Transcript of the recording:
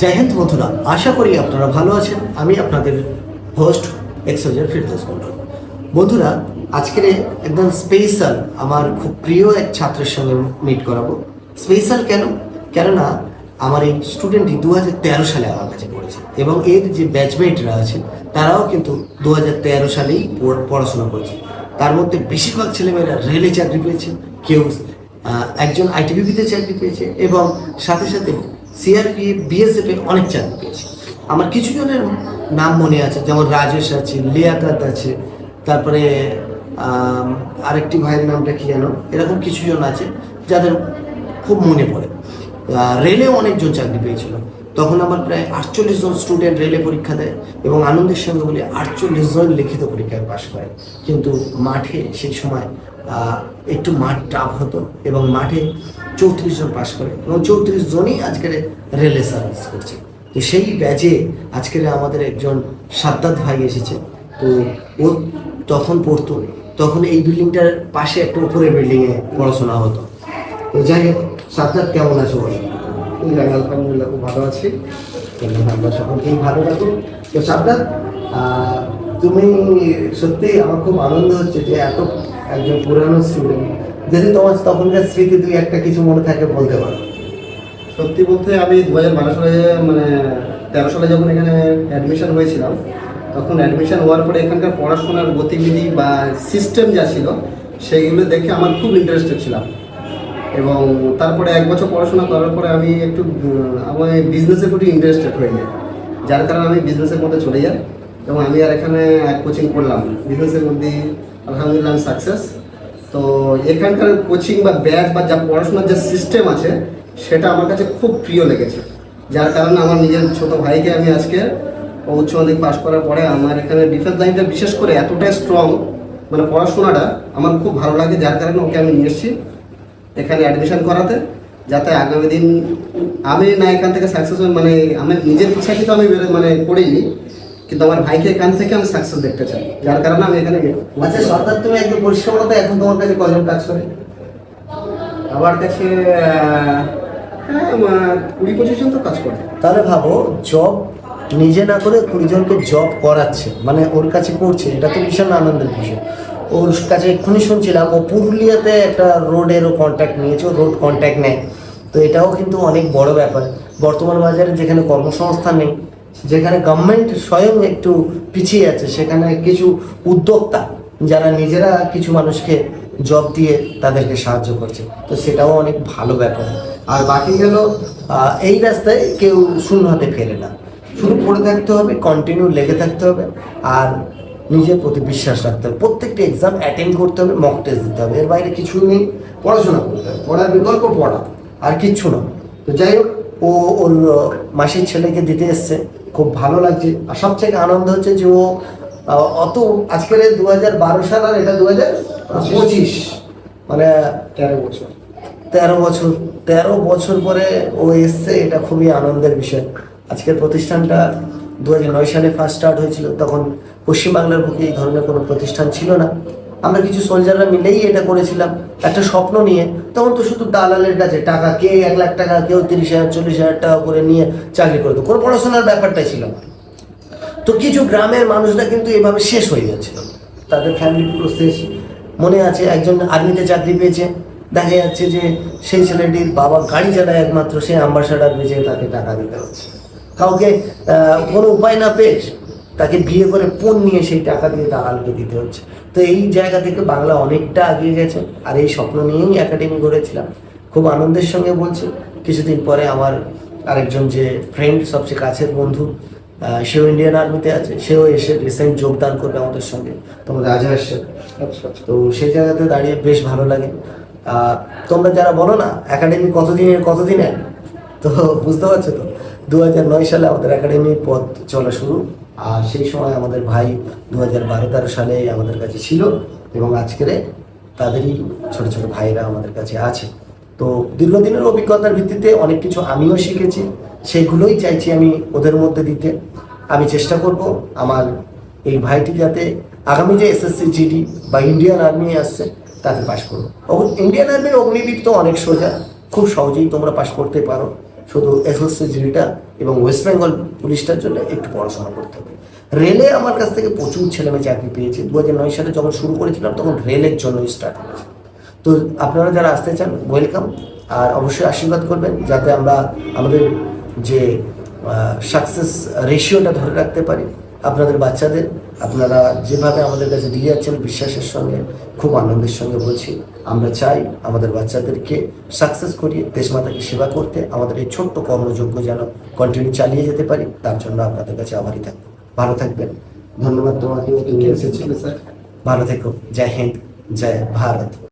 জয় হিন্দ বন্ধুরা, আশা করি আপনারা ভালো আছেন। আমি আপনাদের হোস্ট এক্সোজার ফিরদোস মন্ডল বন্ধুরা, আজকের একদম স্পেশাল আমার খুব প্রিয় এক ছাত্রের সঙ্গে মিট করাবো। স্পেশাল কেন? কেননা, আমার এই স্টুডেন্টটি দু তেরো সালে আমার কাছে পড়েছে এবং এর যে ব্যাচমেটরা আছে, তারাও কিন্তু দু হাজার তেরো সালেই পড়াশোনা করেছে। তার মধ্যে বেশিরভাগ ছেলেমেয়েরা রেলে চাকরি পেয়েছে, কেউ একজন আইটিভিপিতে চাকরি পেয়েছে এবং সাথে সাথে সিআরপি বিএসএফ এ অনেক চাকরি পেয়েছে। আমার কিছু জনের নাম মনে আছে যেমন রাজেশ আছে লিয়াকাত আছে তারপরে আরেকটি ভাইয়ের নামটা কি জানো এরকম কিছু জন আছে যাদের খুব মনে পড়ে। আহ, রেলে অনেকজন চাকরি পেয়েছিল। তখন আমার প্রায় আটচল্লিশ জন স্টুডেন্ট রেলে পরীক্ষা দেয় এবং আনন্দের সঙ্গে বলি আটচল্লিশ জন লিখিত পরীক্ষায় পাশ করে কিন্তু মাঠে সেই সময় একটু মাঠ টাফ হতো এবং মাঠে চৌত্রিশ জন পাশ করে এবং চৌত্রিশ জনই আজকের রেলে সার্ভিস করছে। তো সেই ব্যাচে আজকের আমাদের একজন সাদ্দাত ভাই এসেছে। তো ও তখন পড়তো তখন এই বিল্ডিংটার পাশে একটা উপরে বিল্ডিংয়ে পড়াশোনা হতো। তো যাই হোক সাদ্দাত কেমন আছো বলো? আলহামদুলিল্লাহ খুব ভালো আছি। আমরা সকলকেই ভালো রাখো। তো আহ, তুমি সত্যি আমার খুব আনন্দ হচ্ছে যে এত একজন পুরানো স্টুডেন্ট যদি তোমার তখনকার স্মৃতি দুই একটা কিছু মনে থাকে, বলতে পারো। সত্যি বলতে আমি দু হাজার বারো সালে মানে তেরো সালে যখন এখানে অ্যাডমিশন হয়েছিলাম, তখন অ্যাডমিশন হওয়ার পরে এখানকার পড়াশোনার গতিবিধি বা সিস্টেম যা ছিল, সেইগুলো দেখে আমার খুব ইন্টারেস্টেড ছিলাম। এবং তারপরে এক বছর পড়াশোনা করার পরে আমি একটু আমার বিজনেসের প্রতি ইন্টারেস্টেড হয়ে যাই যার কারণে আমি বিজনেসের মধ্যে চলে যাই। এবং আমি আর এখানে এক কোচিং করলাম। বিজনেসের মধ্যে আলহামদুলিল্লাহ আমি সাকসেস তো এখানকার কোচিং বা ব্যাচ বা যা পড়াশোনার যে সিস্টেম আছে, সেটা আমার কাছে খুব প্রিয় লেগেছে। যার কারণে আমার নিজের ছোট ভাইকে আমি আজকে উচ্চ মাধ্যমিক পাশ করার পরে আমার এখানে ডিফেন্স লাইনটা বিশেষ করে এতটাই স্ট্রং মানে পড়াশোনাটা আমার খুব ভালো লাগে। যার কারণে ওকে আমি নিয়ে এসেছি এখানে অ্যাডমিশন করাতে, যাতে আগামী দিন আমি না এখান থেকে সাকসেস মানে আমার নিজের ইচ্ছাকৃত আমি মানে করিনি। কিন্তু আমার ভাইকে এখান থেকে আমি সাকসেস দেখতে চাই। যার কারণে আমি এখানে আচ্ছা সর্দার তুমি একদম পরিষ্কার বলো তো এখন তোমার কাছে কজন কাজ করে? আমার কাছে হ্যাঁ কুড়ি পঁচিশ জন তো কাজ করে। তাহলে ভাবো জব নিজে না করে কুড়ি জনকে জব করাচ্ছে মানে ওর কাছে করছে এটা তো ভীষণ আনন্দের বিষয়। ওর কাছে এক্ষুনি শুনছিলাম ও পুরুলিয়াতে একটা রোডেরও কন্ট্যাক্ট নিয়েছে ও রোড কন্ট্যাক্ট নেয়। তো এটাও কিন্তু অনেক বড় ব্যাপার। বর্তমান বাজারে যেখানে কর্মসংস্থান নেই যেখানে গভর্নমেন্ট স্বয়ং একটু পিছিয়ে আছে, সেখানে কিছু উদ্যোক্তা যারা নিজেরা কিছু মানুষকে জব দিয়ে তাদেরকে সাহায্য করছে। তো সেটাও অনেক ভালো ব্যাপার। আর বাকি গেল এই রাস্তায় কেউ শূন্য হাতে ফেলে না। শুধু পড়ে থাকতে হবে কন্টিনিউ লেগে থাকতে হবে, আর নিজের প্রতি বিশ্বাস রাখতে হবে। প্রত্যেকটা এক্সাম অ্যাটেন্ড করতে হবে মক টেস্ট দিতে হবে। এর বাইরে কিছুই নেই, পড়াশোনা করতে হবে। পড়ার বিকল্প পড়া, আর কিচ্ছু না। তো যাই হোক ও ওর মাসির ছেলেকে দিতে এসছে। খুব ভালো লাগছে। আর সবথেকে আনন্দ হচ্ছে যে ও অত আজকের দু হাজার বারো সাল আর এটা দু হাজার পঁচিশ। মানে তেরো বছর। তেরো বছর তেরো বছর পরে ও এসছে, এটা খুবই আনন্দের বিষয়। আজকের প্রতিষ্ঠানটা দু নয় সালে ফার্স্ট স্টার্ট হয়েছিল। তখন পশ্চিমবাংলার বুকে এই ধরনের কোনো প্রতিষ্ঠান ছিল না। আমরা কিছু সোলজাররা মিলেই এটা করেছিলাম। একটা স্বপ্ন নিয়ে। তখন তো শুধু দালালের কাছে টাকা কে এক লাখ টাকা, কেউ তিরিশ হাজার, চল্লিশ হাজার টাকা করে নিয়ে চাকরি করতো। কোনো পড়াশোনার ব্যাপারটাই ছিল না। তো কিছু গ্রামের মানুষরা কিন্তু এভাবে শেষ হয়ে যাচ্ছিল। তাদের ফ্যামিলি পুরো শেষ। মনে আছে একজন আর্মিতে চাকরি পেয়েছে। দেখা যাচ্ছে যে সেই ছেলেটির বাবা গাড়ি চালায় একমাত্র, সে অ্যাম্বাসাডার বেঁচে তাকে টাকা দিতে হচ্ছে। কাউকে কোনো উপায় না পেয়ে তাকে বিয়ে করে পণ নিয়ে সেই টাকা দিয়ে দালালকে দিতে হচ্ছে। তো এই জায়গা থেকে বাংলা অনেকটা এগিয়ে গেছে। আর এই স্বপ্ন নিয়েই একাডেমি গড়েছিলাম। খুব আনন্দের সঙ্গে বলছি কিছুদিন পরে আমার আরেকজন যে ফ্রেন্ড সবচেয়ে কাছের বন্ধু সেও ইন্ডিয়ান আর্মিতে আছে। সেও এসে রিসেন্ট যোগদান করবে আমাদের সঙ্গে। তোমাদের আজহার আসছে তো সেই জায়গাতে দাঁড়িয়ে বেশ ভালো লাগে। তোমরা যারা বলো না একাডেমি কতদিনের কতদিনের? তো বুঝতে পারছ তো? দু হাজার নয় সালে আমাদের একাডেমির পথ চলা শুরু। আর সেই সময় আমাদের ভাই দু হাজার সালে আমাদের কাছে ছিল এবং আজকের তাদেরই ছোট ছোট ভাইরা আমাদের কাছে আছে। তো দীর্ঘদিনের অভিজ্ঞতার ভিত্তিতে অনেক কিছু আমিও শিখেছি, সেগুলোই চাইছি আমি ওদের মধ্যে দিতে। আমি চেষ্টা করব আমার এই ভাইটি যাতে আগামী যে এসএসসি জিডি বা ইন্ডিয়ান আর্মি আসছে, তাতে পাশ করব ইন্ডিয়ান আর্মির অগ্নিবীর তো অনেক সোজা, খুব সহজেই তোমরা পাশ করতে পারো। শুধু এসএসসিজিটা এবং ওয়েস্ট বেঙ্গল পুলিশটার জন্য একটু পড়াশোনা করতে হবে। রেলে আমার কাছ থেকে প্রচুর ছেলেমেয়ে চাকরি পেয়েছে। দু হাজার নয় সালে যখন শুরু করেছিলাম, তখন রেলের জন্য স্টার্ট করেছি। তো আপনারা যারা আসতে চান ওয়েলকাম আর অবশ্যই আশীর্বাদ করবেন, যাতে আমরা আমাদের যে সাকসেস রেশিওটা ধরে রাখতে পারি। আপনাদের বাচ্চাদের আপনারা যেভাবে আমাদের কাছে দিয়ে যাচ্ছেন বিশ্বাসের সঙ্গে খুব আনন্দের সঙ্গে বলছি আমরা চাই আমাদের বাচ্চাদেরকে সাকসেস করিয়ে দেশমাতাকে সেবা করতে আমাদের এই ছোট্ট কর্মযোগ্য যেন কন্টিনিউ চালিয়ে যেতে পারি তার জন্য আপনাদের কাছে আবারই থাকব। ভালো থাকবেন। ধন্যবাদ তোমাকে। ভালো থেকো। জয় হিন্দ জয় ভারত।